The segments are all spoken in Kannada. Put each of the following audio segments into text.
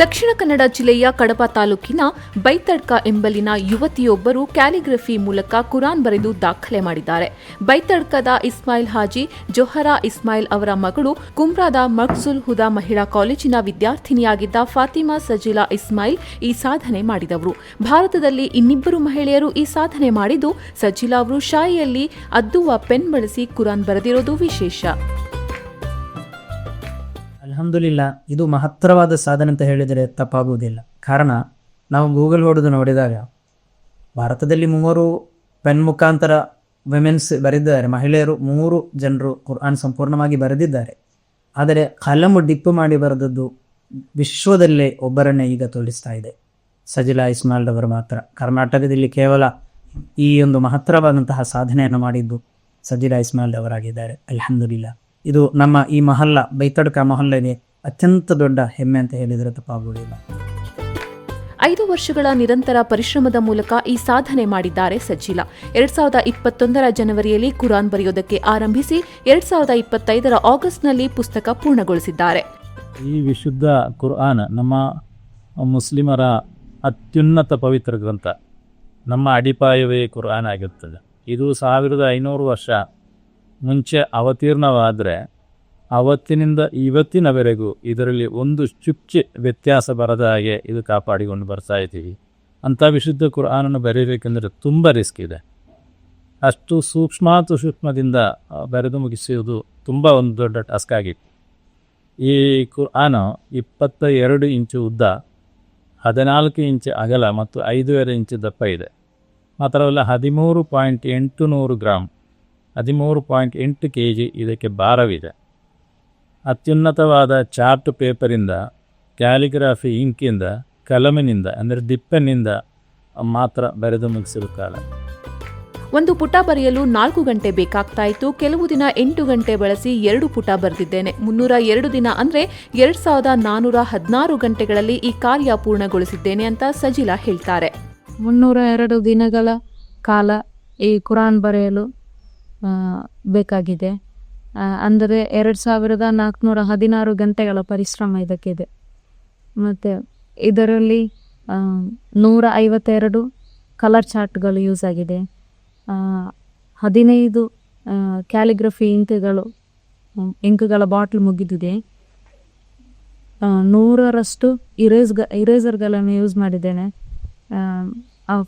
ದಕ್ಷಿಣ ಕನ್ನಡ ಜಿಲ್ಲೆಯ ಕಡಪ ತಾಲೂಕಿನ ಬೈತಡ್ಕ ಎಂಬಲಿನ ಯುವತಿಯೊಬ್ಬರು ಕ್ಯಾಲಿಗ್ರಫಿ ಮೂಲಕ ಕುರಾನ್ ಬರೆದು ದಾಖಲೆ ಮಾಡಿದ್ದಾರೆ. ಬೈತಡ್ಕದ ಇಸ್ಮಾಯಿಲ್ ಹಾಜಿ, ಜೊಹರಾ ಇಸ್ಮಾಯಿಲ್ ಅವರ ಮಗಳು ಕುಮ್ರಾದ ಮಕ್ಸುಲ್ ಹುದಾ ಮಹಿಳಾ ಕಾಲೇಜಿನ ವಿದ್ಯಾರ್ಥಿನಿಯಾಗಿದ್ದ ಫಾತಿಮಾ ಸಜಿಲಾ ಇಸ್ಮಾಯಿಲ್ ಈ ಸಾಧನೆ ಮಾಡಿದವರು. ಭಾರತದಲ್ಲಿ ಇನ್ನಿಬ್ಬರು ಮಹಿಳೆಯರು ಈ ಸಾಧನೆ ಮಾಡಿದ್ದು, ಸಜಿಲಾ ಅವರು ಶಾಯಿಯಲ್ಲಿ ಅದ್ದುವ ಪೆನ್ ಬಳಸಿ ಕುರಾನ್ ಬರೆದಿರೋದು ವಿಶೇಷ. ಅಲ್ಹಮ್ದುಲಿಲ್ಲ, ಇದು ಮಹತ್ತರವಾದ ಸಾಧನೆ ಅಂತ ಹೇಳಿದರೆ ತಪ್ಪಾಗುವುದಿಲ್ಲ. ಕಾರಣ, ನಾವು ಗೂಗಲ್ ಹೊಡೆದು ನೋಡಿದಾಗ, ಭಾರತದಲ್ಲಿ ಮೂವರು ಪೆನ್ ಮುಖಾಂತರ ವಿಮೆನ್ಸ್ ಬರೆದಿದ್ದಾರೆ. ಮಹಿಳೆಯರು ಮೂರು ಜನರು ಕುರ್ಆನ್ ಸಂಪೂರ್ಣವಾಗಿ ಬರೆದಿದ್ದಾರೆ. ಆದರೆ, ಕಲಮು ಡಿಪ್ಪು ಮಾಡಿ ಬರೆದದ್ದು ವಿಶ್ವದಲ್ಲೇ ಒಬ್ಬರನ್ನೇ ಈಗ ತೋರಿಸ್ತಾ ಇದೆ. ಸಜಿಲಾ ಇಸ್ಮಾಲ್ರವರು ಮಾತ್ರ. ಕರ್ನಾಟಕದಲ್ಲಿ ಕೇವಲ ಈ ಒಂದು ಮಹತ್ತರವಾದಂತಹ ಸಾಧನೆಯನ್ನು ಮಾಡಿದ್ದು ಸಜಿಲಾ ಇಸ್ಮಾಲ್ರವರಾಗಿದ್ದಾರೆ ಅಲ್ಹಮ್ದುಲಿಲ್ಲ. ಇದು ನಮ್ಮ ಈ ಮಹಲ್ಲ ಬೈತಡ್ಕ ಮಹಲ್ಲೆಗೆ ಅತ್ಯಂತ ದೊಡ್ಡ ಹೆಮ್ಮೆ ಅಂತ ಹೇಳಿದರೆ ತಪ್ಪಾಗುವುದಿಲ್ಲ ಐದು ವರ್ಷಗಳ ನಿರಂತರ ಪರಿಶ್ರಮದ ಮೂಲಕ ಈ ಸಾಧನೆ ಮಾಡಿದ್ದಾರೆ ಸಜ್ಜಿಲಾ. ಎರಡ್ ಸಾವಿರದ ಇಪ್ಪತ್ತೊಂದರ ಜನವರಿಯಲ್ಲಿ ಕುರಾನ್ ಬರೆಯೋದಕ್ಕೆ ಆರಂಭಿಸಿ ಎರಡ್ ಸಾವಿರದ ಇಪ್ಪತ್ತೈದರ ಆಗಸ್ಟ್ನಲ್ಲಿ ಪುಸ್ತಕ ಪೂರ್ಣಗೊಳಿಸಿದ್ದಾರೆ. ಈ ವಿಶುದ್ಧ ಕುರ್ಆನ್ ನಮ್ಮ ಮುಸ್ಲಿಮರ ಅತ್ಯುನ್ನತ ಪವಿತ್ರ ಗ್ರಂಥ. ನಮ್ಮ ಅಡಿಪಾಯವೇ ಕುರ್ಆನ್ ಆಗಿರುತ್ತದೆ ಇದು ಸಾವಿರದ ಐನೂರು ವರ್ಷ ಮುಂಚೆ ಅವತೀರ್ಣವಾದರೆ ಅವತ್ತಿನಿಂದ ಇವತ್ತಿನವರೆಗೂ ಇದರಲ್ಲಿ ಒಂದು ಚುಚ್ಚಿ ವ್ಯತ್ಯಾಸ ಬರದ ಹಾಗೆ ಇದು ಕಾಪಾಡಿಕೊಂಡು ಬರ್ತಾ ಇದ್ದೀವಿ. ಅಂಥ ವಿಶುದ್ಧ ಕುರಾನನ್ನು ಬರೀಬೇಕೆಂದರೆ ತುಂಬ ರಿಸ್ಕ್ ಇದೆ. ಅಷ್ಟು ಸೂಕ್ಷ್ಮಾತು ಸೂಕ್ಷ್ಮದಿಂದ ಬರೆದು ಮುಗಿಸುವುದು ತುಂಬ ಒಂದು ದೊಡ್ಡ ಟಾಸ್ಕ್ ಆಗಿತ್ತು. ಈ ಕುರಾನ ಇಪ್ಪತ್ತ ಎರಡು ಇಂಚು ಉದ್ದ, ಹದಿನಾಲ್ಕು ಇಂಚು ಅಗಲ ಮತ್ತು ಐದೂವರೆ ಇಂಚು ದಪ್ಪ ಇದೆ. ಮಾತ್ರವಲ್ಲ ಹದಿಮೂರು ಪಾಯಿಂಟ್ ಎಂಟು ನೂರು ಗ್ರಾಮ್ ಹದಿಮೂರು ಪಾಯಿಂಟ್ ಎಂಟು ಕೆ ಜಿ ಇದಕ್ಕೆ ಭಾರವಿದೆ. ಅತ್ಯುನ್ನತವಾದ ಚಾರ್ಟ್ ಪೇಪರಿಂದ ಕ್ಯಾಲಿಗ್ರಾಫಿ ಇಂಕಿಂದ ಕಲಮಿನಿಂದ ಅಂದರೆ ದಿಪ್ಪನಿಂದ ಮಾತ್ರ ಬರೆದು ಕಾಲ. ಒಂದು ಪುಟ ಬರೆಯಲು ನಾಲ್ಕು ಗಂಟೆ ಬೇಕಾಗ್ತಾ ಇತ್ತು ಕೆಲವು ದಿನ ಎಂಟು ಗಂಟೆ ಬಳಸಿ ಎರಡು ಪುಟ ಬರೆದಿದ್ದೇನೆ. ಮುನ್ನೂರ ಎರಡು ದಿನ ಅಂದರೆ ಎರಡು ಸಾವಿರದ ನಾನೂರ ಹದಿನಾರು ಗಂಟೆಗಳಲ್ಲಿ ಈ ಕಾರ್ಯ ಪೂರ್ಣಗೊಳಿಸಿದ್ದೇನೆ ಅಂತ ಸಜಿಲಾ ಹೇಳ್ತಾರೆ. ಮುನ್ನೂರ ಎರಡು ದಿನಗಳ ಕಾಲ ಈ ಕುರಾನ್ ಬರೆಯಲು ಬೇಕಾಗಿದೆ. ಅಂದರೆ ಎರಡು ಸಾವಿರದ ನಾಲ್ಕುನೂರ ಹದಿನಾರು ಗಂಟೆಗಳ ಪರಿಶ್ರಮ ಇದಕ್ಕಿದೆ. ಮತ್ತು ಇದರಲ್ಲಿ ನೂರ ಐವತ್ತೆರಡು ಕಲರ್ ಚಾರ್ಟ್ಗಳು ಯೂಸ್ ಆಗಿದೆ. ಹದಿನೈದು ಕ್ಯಾಲಿಗ್ರಫಿ ಇಂಕ್ಗಳು, ಇಂಕ್ಗಳ ಬಾಟ್ಲ್ ಮುಗಿದಿದೆ. ನೂರರಷ್ಟು ಇರೇಸ್ಗ ಇರೇಸರ್ಗಳನ್ನು ಯೂಸ್ ಮಾಡಿದ್ದೇನೆ.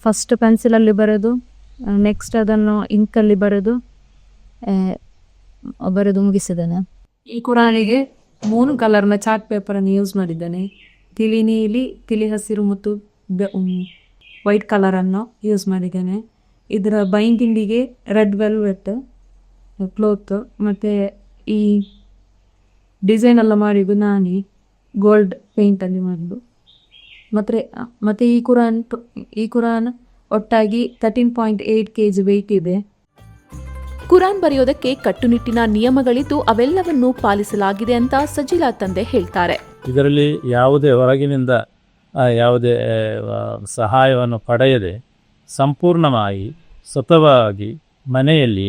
ಫಸ್ಟ್ ಪೆನ್ಸಿಲಲ್ಲಿ ಬರೆದು ನೆಕ್ಸ್ಟ್ ಅದನ್ನು ಇಂಕಲ್ಲಿ ಬರೆದು ಬರೆದು ಮುಗಿಸಿದ್ದಾನೆ ಈ ಕುರಾನಿಗೆ ಮೂರು ಕಲರ್ನ ಚಾರ್ಟ್ ಪೇಪರನ್ನು ಯೂಸ್ ಮಾಡಿದ್ದಾನೆ. ತಿಳಿ ನೀಲಿ, ತಿಳಿ ಹಸಿರು ಮತ್ತು ವೈಟ್ ಕಲರನ್ನು ಯೂಸ್ ಮಾಡಿದ್ದೇನೆ. ಇದರ ಬೈಂಡಿಂಗಿಗೆ ರೆಡ್ ವೆಲ್ವೆಟ್, ಕ್ಲೋತ್ ಮತ್ತೆ ಈ ಡಿಸೈನ್ ಎಲ್ಲ ಮಾಡಿದ್ದು ನಾನೇ, ಗೋಲ್ಡ್ ಪೇಂಟಲ್ಲಿ ಮಾಡಿದ್ದು. ಮತ್ತೆ ಮತ್ತೆ ಈ ಕುರಾನ್ ಈ ಕುರಾನ್ ಒಟ್ಟಾಗಿ thirteen point eight K G weight ಇದೆ. ಕುರಾನ್ ಬರೆಯೋದಕ್ಕೆ ಕಟ್ಟುನಿಟ್ಟಿನ ನಿಯಮಗಳಿದ್ದು ಅವೆಲ್ಲವನ್ನೂ ಪಾಲಿಸಲಾಗಿದೆ ಅಂತ ಸಜಿಲಾ ತಂದೆ ಹೇಳ್ತಾರೆ. ಇದರಲ್ಲಿ ಯಾವುದೇ ಹೊರಗಿನಿಂದ ಯಾವುದೇ ಸಹಾಯವನ್ನು ಪಡೆಯದೆ ಸಂಪೂರ್ಣವಾಗಿ, ಸ್ವತಃವಾಗಿ ಮನೆಯಲ್ಲಿ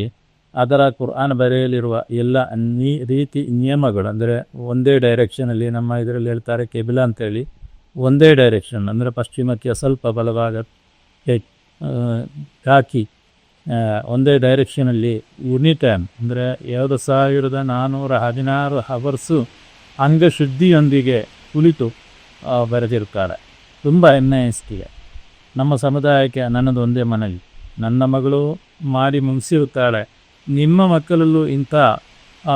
ಅದರ ಕುರ್ಆನ್ ಬರೆಯಲಿರುವ ಎಲ್ಲ ನೀ, ರೀತಿ ನಿಯಮಗಳು, ಅಂದರೆ ಒಂದೇ ಡೈರೆಕ್ಷನಲ್ಲಿ ನಮ್ಮ ಇದರಲ್ಲಿ ಹೇಳ್ತಾರೆ ಕೆಬಿಲ ಅಂತೇಳಿ, ಒಂದೇ ಡೈರೆಕ್ಷನ್, ಅಂದರೆ ಪಶ್ಚಿಮಕ್ಕೆ ಸ್ವಲ್ಪ ಬಲಭಾಗ ಕಾಕಿ ಒಂದೇ ಡೈರೆಕ್ಷನಲ್ಲಿ ಉನಿ ಟೈಮ್ ಅಂದರೆ ಎರಡು ಸಾವಿರದ ನಾನ್ನೂರ ಹದಿನಾರು ಹವರ್ಸು ಅಂಗಶುದ್ಧಿಯೊಂದಿಗೆ ಕುಳಿತು ಬರೆದಿರ್ತಾರೆ ತುಂಬ ಹೆಮ್ಮೆ ಅನಿಸ್ತಿದೆ ನಮ್ಮ ಸಮುದಾಯಕ್ಕೆ ನನ್ನದು ಒಂದೇ ಮನವಿ. ನನ್ನ ಮಗಳು ಮಾಡಿ ಮುಗಿಸಿರುತ್ತಾಳೆ. ನಿಮ್ಮ ಮಕ್ಕಳಲ್ಲೂ ಇಂಥ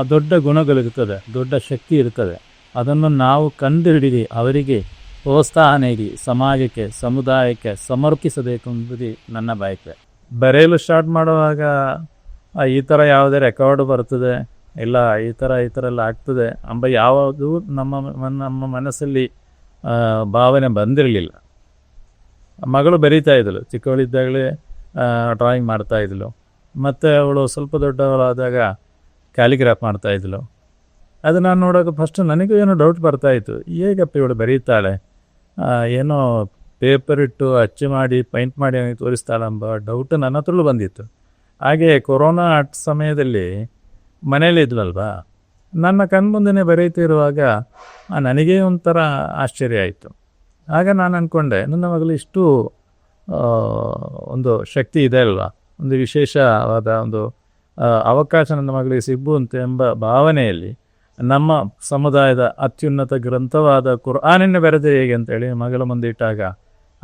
ದೊಡ್ಡ ಗುಣಗಳಿರ್ತದೆ ದೊಡ್ಡ ಶಕ್ತಿ ಇರುತ್ತದೆ ಅದನ್ನು ನಾವು ಕಂಡುಹಿಡಿದು ಅವರಿಗೆ ಪ್ರೋತ್ಸಾಹ ನೀಡಿ ಸಮಾಜಕ್ಕೆ, ಸಮುದಾಯಕ್ಕೆ ಸಮರ್ಪಿಸಬೇಕು ಎಂಬುದು ನನ್ನ ಬಯಕೆ. ಬರೆಯಲು ಸ್ಟಾರ್ಟ್ ಮಾಡುವಾಗ ಈ ಥರ ಯಾವುದೇ ರೆಕಾರ್ಡ್ ಬರ್ತದೆ, ಇಲ್ಲ ಈ ಥರ ಈ ಥರ ಎಲ್ಲ ಆಗ್ತದೆ ಅಂಬ ಯಾವುದು ನಮ್ಮ ನಮ್ಮ ಮನಸ್ಸಲ್ಲಿ ಭಾವನೆ ಬಂದಿರಲಿಲ್ಲ. ಮಗಳು ಬರೀತಾ ಇದ್ದಳು, ಚಿಕ್ಕವಳಿದ್ದಾಗಲೇ ಡ್ರಾಯಿಂಗ್ ಮಾಡ್ತಾ ಇದ್ಳು ಮತ್ತು ಅವಳು ಸ್ವಲ್ಪ ದೊಡ್ಡವಳಾದಾಗ ಕ್ಯಾಲಿಗ್ರಾಫ್ ಮಾಡ್ತಾ ಇದ್ದಳು. ಅದು ನಾನು ನೋಡೋಕೆ ಫಸ್ಟ್ ನನಗೂ ಏನೋ ಡೌಟ್ ಬರ್ತಾಯಿತ್ತು ಹೇಗಪ್ಪ ಇವಳು ಬರೀತಾಳೆ? ಏನೋ ಪೇಪರ್ ಇಟ್ಟು ಅಚ್ಚು ಮಾಡಿ, ಪೈಂಟ್ ಮಾಡಿ ಅವನಿಗೆ ತೋರಿಸ್ತಾಳೆ ಎಂಬ ಡೌಟ್ ನನ್ನ ಹತ್ರಲ್ಲೂ ಬಂದಿತ್ತು. ಹಾಗೆ ಕೊರೋನಾ ಸಮಯದಲ್ಲಿ ಮನೇಲಿ ಇದ್ವಲ್ವಾ? ನನ್ನ ಕಣ್ಮುಂದೆನೇ ಬರೆಯುತ್ತಿರುವಾಗ ನನಗೇ ಒಂಥರ ಆಶ್ಚರ್ಯ ಆಯಿತು. ಆಗ ನಾನು ಅಂದ್ಕೊಂಡೆ ನನ್ನ ಮಗಳು ಇಷ್ಟು ಒಂದು ಶಕ್ತಿ ಇದೆ ಅಲ್ವಾ? ಒಂದು ವಿಶೇಷವಾದ ಒಂದು ಅವಕಾಶ ನನ್ನ ಮಗಳಿಗೆ ಸಿಗ್ಬುಂತೆ ಎಂಬ ಭಾವನೆಯಲ್ಲಿ ನಮ್ಮ ಸಮುದಾಯದ ಅತ್ಯುನ್ನತ ಗ್ರಂಥವಾದ ಕುರ್ಆನನ್ನೇ ಬರೆದೆ ಹೇಗೆ ಅಂತೇಳಿ ಮಗಳ ಮುಂದೆ ಇಟ್ಟಾಗ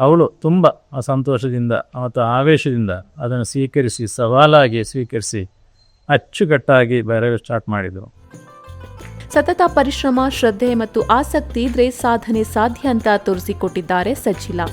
ಅವಳು ತುಂಬ ಸಂತೋಷದಿಂದ ಮತ್ತು ಆವೇಶದಿಂದ ಅದನ್ನು ಸ್ವೀಕರಿಸಿ, ಸವಾಲಾಗಿ ಸ್ವೀಕರಿಸಿ ಅಚ್ಚುಕಟ್ಟಾಗಿ ಬರೆಯಲು ಸ್ಟಾರ್ಟ್ ಮಾಡಿದರು. ಸತತ ಪರಿಶ್ರಮ, ಶ್ರದ್ಧೆ ಮತ್ತು ಆಸಕ್ತಿ ಇದ್ರೆ ಸಾಧನೆ ಸಾಧ್ಯ ಅಂತ ತೋರಿಸಿಕೊಟ್ಟಿದ್ದಾರೆ ಸಜ್ಜಿಲಾ